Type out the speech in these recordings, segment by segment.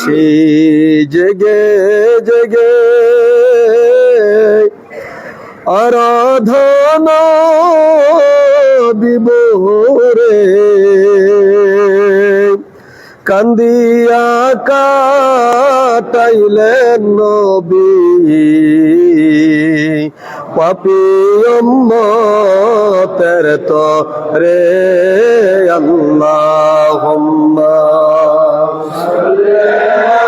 সে জগে জগে। আরাধনা বিবোরে কান্দিয়া কাটাইলেন নবী। পাপি তের তো রে আল্লাহ Amém.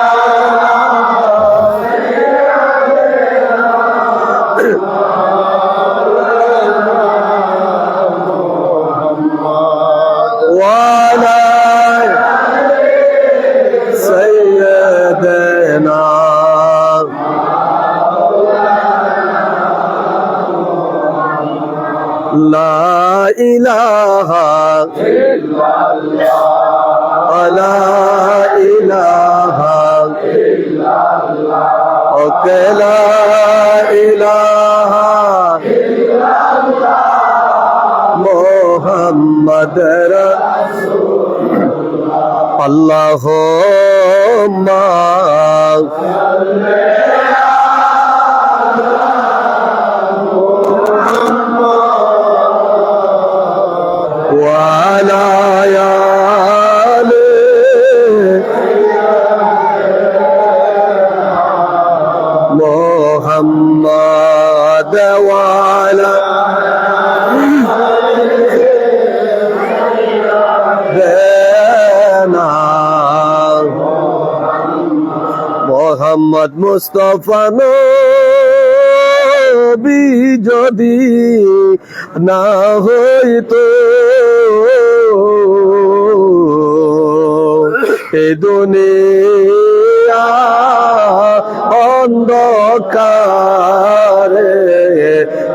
حق لا إله محمد رسول الله اللهم মোহাম্মদ মুস্তফা যদি না হইতো। এ দুনিয়া অন্ধকারে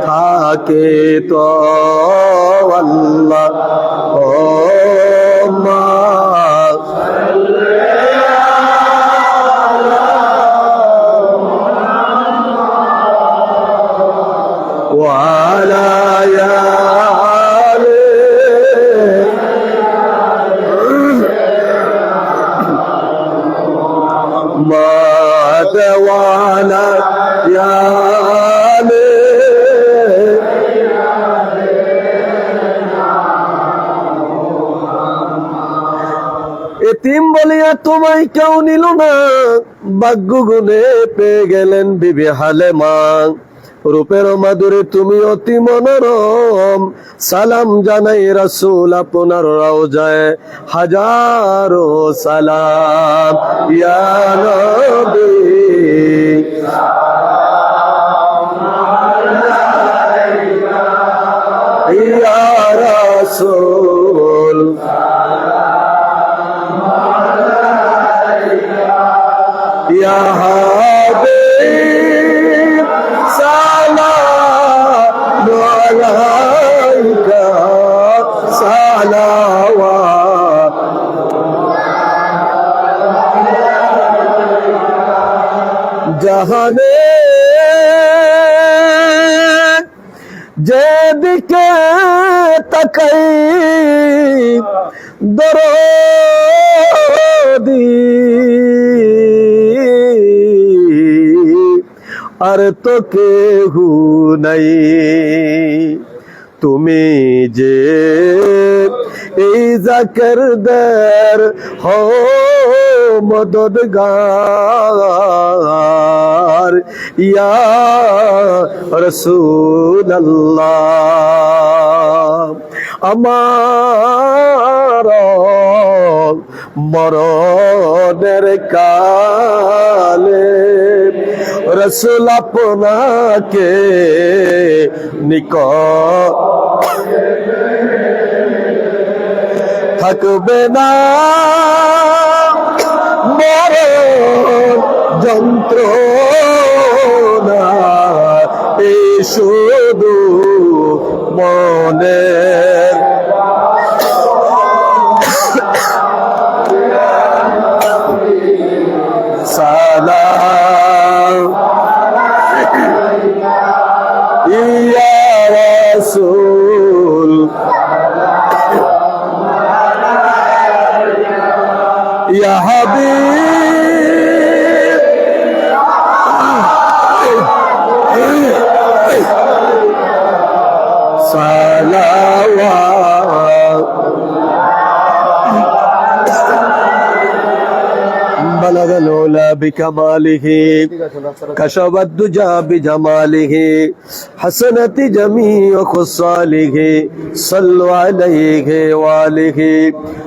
থাকে তো আল্লাহ। ও তোমায় কেউ নিল না। ভাগ্য গুনে পেয়ে গেলেন বিবি হালে মা রূপের মাধুরী তুমি অতি মনোরম। সালাম জানাই রাসূল আপনার রওজায়। হাজারো সালাম, ইয়া নবী। ইয়া জাহানে যেদিকে তাকাই দরদি আর তো কেহু নাই। তুমি যে এই জাকেরদের হো মদদগার ইয়া রসুল্লাহ আমার মরণের কালে রসুল আপনাকে নিকট থাকবে না। মরণ যন্ত্র শুধু মনের ইয়া হাবিব بكماله كشف الدجى بجماله حسنت جميع خصاله صلوا عليه وآله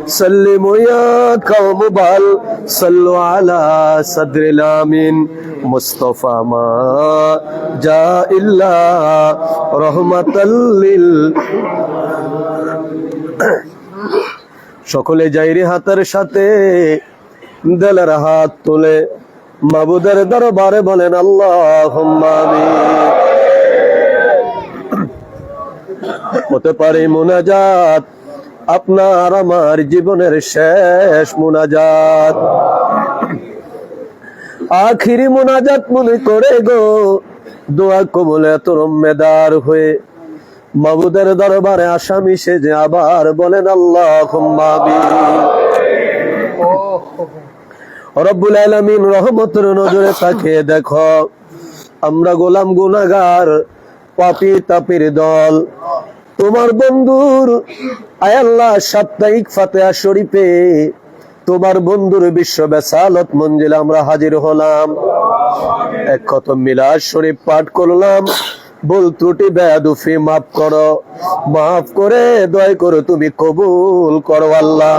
سلموا يا قوم بل صلوا على صدر الامين مصطفى ما جاء إلا رحمة لل সকলে যাইরে হাতের সাথে দেলের হাত তুলে মাবুদের দরবারে বলেন আল্লাহ হতে পারে মুনাজাত, আপনার আমার জীবনের শেষ মুনাজাত। আখিরি মুনাজাত মনে করে গো, দোয়া কবলে এত রম্মেদার হয়ে মাবুদের দরবারে আসামি সেজে আবার বলেন আল্লাহ রব্বুল আলামিন রহমতের নজরে তাকে দেখো। আমরা গোলাম গুনাগার পাপি তাপির দল। তোমার বন্ধুর আয়াল্লাহ সাপ্তাহিক ফাতেহা শরীফে তোমার বন্ধুর বিশ্ব বেসালত মঞ্জিল আমরা হাজির হলাম। এক খতম মিলাদ শরীফ পাঠ করলাম। ভুল ত্রুটি, বেয়াদুফি মাফ করো। মাফ করে, দয় করো তুমি কবুল করো আল্লাহ।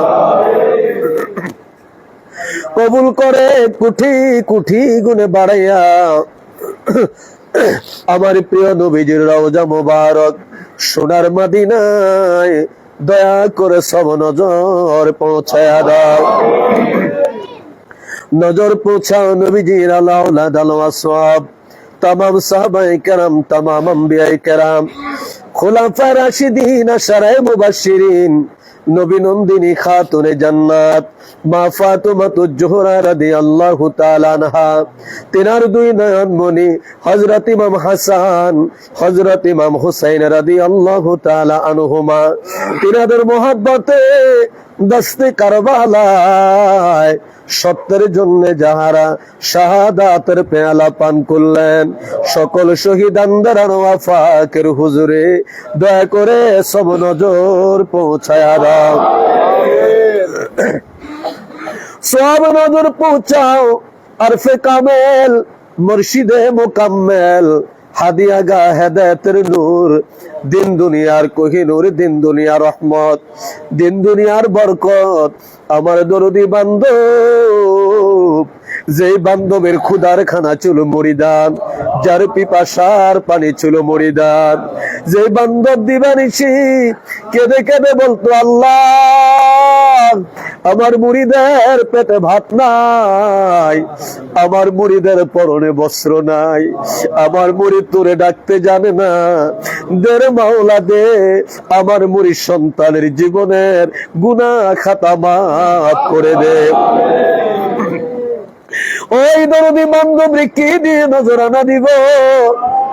কবুল করে কুঠি কুঠি গুনে বাড়াইয়া। আমার প্রিয় নবীজির রওজা মোবারক, সোনার মাদিনায় দয়া করে সব নজর পৌঁছায়া দাও। নজর পৌঁছাও নবীজির আল্লাহ দালওয়া সব তামাম সাহাবাই কেরাম, তামাম আম্বিয়াই কেরাম। খোলাফা রাশিদিন আশারায়ে মুবাশশিরিন নবী নন্দিনী খাতুনে জান্নাত, মা ফাতুমাতু জোহরা রাদিয়াল্লাহু তাআলা আনহা, তেনার দুই নয়ন মণি হযরত ইমাম হাসান, হযরত ইমাম হুসাইন রাদিয়াল্লাহু তাআলা আনহুমা। তিনাদের মোহাব্বতে দস্তে কারবালায় সত্যের জন্য যাহারা শাহাদাতের পেয়ালা পান করলেন, সকল শহীদানদের আনোয়াফাকের হুজুরে দয়া করে সব নজর পৌঁছায়া দাও। সব নজর পৌঁছাও, আরফে কামেল, মুর্শিদে মোকাম্মেল হাদিয়া গা হেদায়তের নূর দিন দুনিয়ার কহিনুর দিন দুনিয়ার রহমত দিন দুনিয়ার বরকত আমার দরদি বান্ধব যেই বান্ধবের ক্ষুদার খানা ছিল মরিদান যার পিপাসার পানি ছিল মরিদান যে বান্ধব দিবানিসি কেঁদে কেঁদে বলতো, আল্লাহ, আমার মুড়িদের পেটে ভাত নাই, আমার মুড়িদের পরনে বস্ত্র নাই, আমার মুড়ি তোরে ডাকতে জানে না। দের মাওলা দে আমার মুড়ি সন্তানের জীবনের গুনা খাতা মাফ করে দে। ওই দরদি বান্ধব কি দিয়ে নজরানা দিব।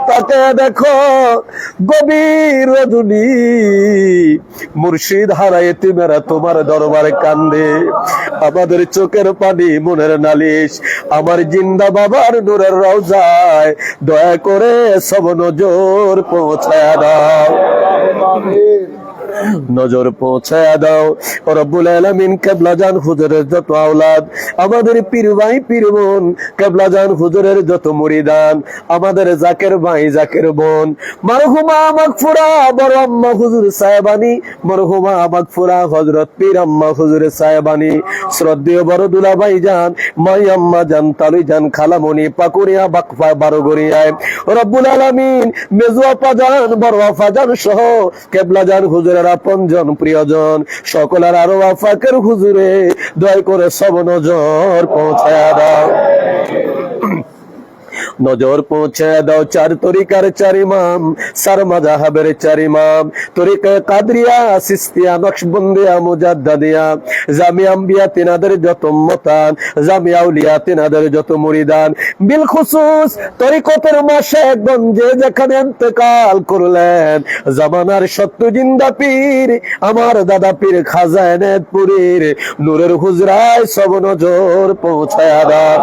তাকে দেখো গভীর রজনী। মুর্শিদ হারাই তিমেরা তোমার দরবারে কান্দে। আমাদের চোখের পানি মনের নালিশ। আমার জিন্দা বাবার নূরের রওজায় দয়া করে সব নজর পৌঁছায় দাও। নজর পৌঁছায় দাও। রব্বুল আলামিন কেবলা জান হুজুরের যত আওলাদ, আমাদের পীর ভাই, পীর বোন, কেবলা জান হুজুরের যত মুরিদান, আমাদের জাকের ভাই, জাকের বোন। মারহুমা মাগফুরা, বড় আম্মা হুজুর সাহেবানি। মরহুমা মাগফুরা, হযরত পীর আম্মা হুজুর সাহেবানি। শ্রদ্ধেয় বড় দুলা ভাই জান, মাই আম্মা জান তালুই জান, খালামণি পাকুরিয়া বাকফা বারোগরিয়ায় রব্বুল আলামিন, মেজুয়া পাজান বড় ফাজান সহ কেবলা জান হুজুরের আপনজন প্রিয়জন সকলের আরও আফাকের হুজুরে দয় করে সব নজর পৌঁছায় দাও। নজর পৌঁছে দাও চার তরিকার চার ইমাম, সার মাজাহাবের চার ইমাম। তরিকা কাদরিয়া, সিস্তিয়া, নকশবন্দিয়া, মুজাদ্দাদিয়া। জামিয়া আম্বিয়া তিনাদের যত মতান জামিয়া উলিয়া তিনাদের যত মুরিদান। বিল খুসুস তরিকতের মাসে গঞ্জে যেখানে ইন্তেকাল করলেন, জামানার সত্য জিন্দা পীর, আমার দাদা পীর খাজা এনায়তপুরীর। নূরের হুজরায় সব নজর পৌঁছায় দাও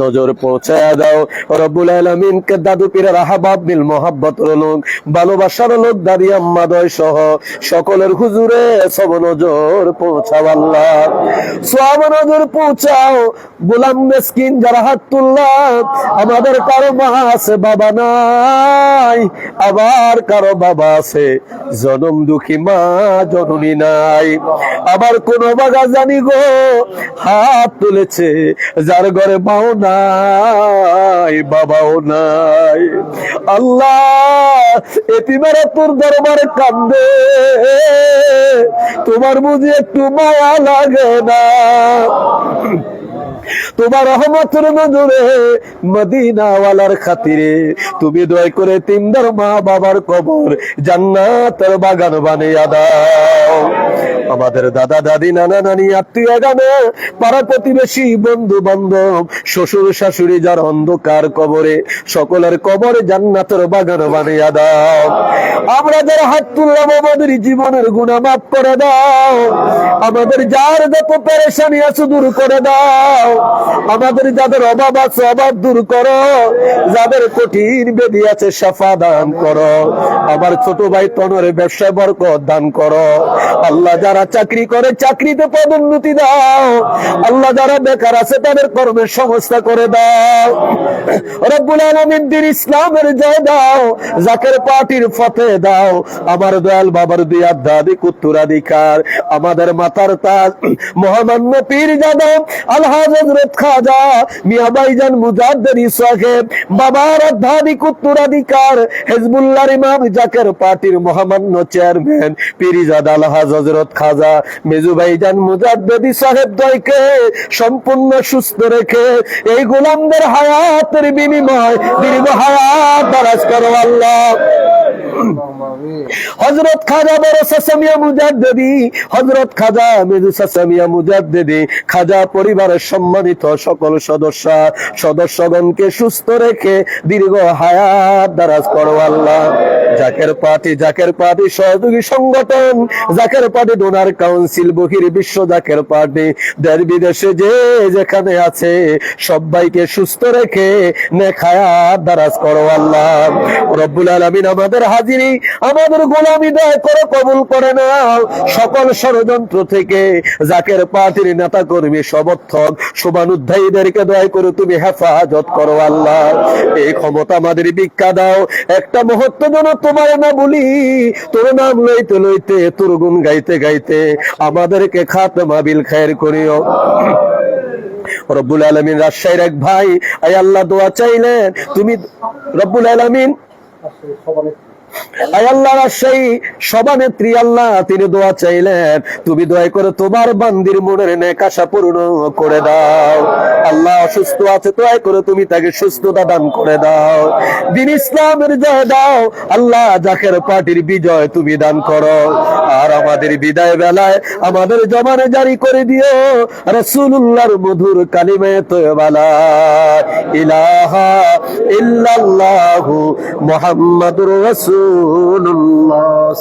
নজর পৌঁছায় দাও। রব্বুল আলামিনকে দাদু পীরের আহবাব মিল মোহাব্বতের লোক, ভালোবাসার লোক দাদি আম্মাদয় সহ সকলের হুজুরে সব নজর পৌঁছাও আল্লাহ। সব নজর পৌঁছাও। গোলাম মেসকিন যারা হাত তুললাম আমাদের কারও মা আছে, বাবা নাই। আবার কারও বাবা আছে, জনম দুঃখী মা, জননী নাই। আবার কোন বাগা জানি গো, হাত তুলেছে, যার ঘরে মাও নাই, বাবাও নাই। আল্লাহ, এতিমারা তোর দরবারে কান্দে। তোমার বুঝি একটু মায়া লাগে না। তোমার রহমতের নজরে মদিনাওয়ালার খাতিরে। তুমি দয় করে তিনদার মা বাবার কবর জান্নাতের বাগান বানিয়ে দাও। আমাদের দাদা, দাদি, নানা, নানি, আত্মীয় গানে পাড়া প্রতিবেশী বন্ধু বান্ধব শ্বশুর, শাশুড়ি, যার অন্ধকার কবরে, সকলের কবরে জান্নাতের বাগান বানিয়ে দাও। আমরা যারা হাত তুললাম আমাদের জীবনের গুণা মাফ করে দাও। আমাদের যার যত পেরেশানি আছে দূর করে দাও। আমাদের যাদের অভাব আছে, অভাব দূর করো। যাদের কঠিন বেদি আছে, সাফা দান করো। আমার ছোট ভাই তনরে ব্যবসায় বরকত দান করো। আল্লাহ যারা চাকরি করে, চাকরিতে পদোন্নতি দাও। আল্লাহ যারা বেকার আছে, তাদের কর্মের সংস্থা করে দাও। রব্বুল আলামিন ইসলামের জয় দাও। জাকের পার্টির ফতে দাও। আমার দয়াল বাবার দিয়া দাদি উত্তরাধিকার। আমাদের মাথার তাজ মহামান্য পীর যাদব আলহাজ হযরত খাজা মিয়া ভাইজান মুজাদ্দেদি সাহেব বাবার অধ্যাধিক উত্তরাধিকার হেজবুল্লাহর ইমাম জাকের পার্টির মহামান্য চেয়ারম্যান, পীরিজাদ আলহাজ হযরত খাজা মেজু ভাইজান মুজাদ্দেদি সাহেব দয়কে সম্পূর্ণ সুস্থ রেখে এই গোলামদের হায়াতের বিনিময়, দীর্ঘ হায়াত দারাজ করো আল্লাহ। হজরত খাজা বড় সাসামিয়া মুজাদ্দেদি হজরত খাজা মেজু সাসামিয়া মুজাদ্দেদি, খাজা পরিবারের সম্মানিত সকল সদস্য, সদস্যগণকে সুস্থ রেখে দীর্ঘ হায়াত দারাজ করো আল্লাহ। জাকের পার্টি জাকের পার্টি সহযোগী সংগঠন, জাকের পার্টি ডোনার কাউন্সিল, বহির বিশ্ব জাকের পার্টি, দেশ বিদেশে যে যেখানে আছে, সবাইকে সুস্থ রেখে নেখায়াত দারাজ করো আল্লাহ। রব্বুল আলামিন আমাদের হাজিরি আমাদের গোলামি দয় করে কবুল করে নাও সকল ষড়যন্ত্র থেকে জাকের পার্টির নেতা কর্মী সমর্থক শুভানুধ্যায়ীদেরকে দয় করে তুমি হেফাজত করো আল্লাহ। এই ক্ষমতা আমাদের ভিক্ষা দাও। একটা মুহূর্ত যেন তোমার না বলি তোর নাম লইতে লইতে তোর গুণ গাইতে গাইতে আমাদেরকে খাত মাবিল খায়ের করিও। রব্বুল আলমিন রাজশাহীর এক ভাই আই আল্লাহ দোয়া চাইলেন, তুমি রব্বুল আলমিন আয় আল্লাহ রাজশাহী সভানেত্রী আল্লাহ, তিনি দোয়া চাইলেন। তুমি দয়া করে তোমার বান্দির মনের নেক আশা পূর্ণ করে দাও। আল্লাহ অসুস্থ আছে তো করে তুমি তাকে সুস্থতা দান করে দাও। দিন ইসলামের জয় দাও, আল্লাহ জাকের পার্টির বিজয় তুমি দান করো। আর আমাদের বিদায় বেলায় আমাদের জমানে জারি করে দিও রসুল্লাহর মধুর কালিমে তোবালা ইলাহা ইল্লাল্লাহু মুহাম্মাদুর রসুল্লাহ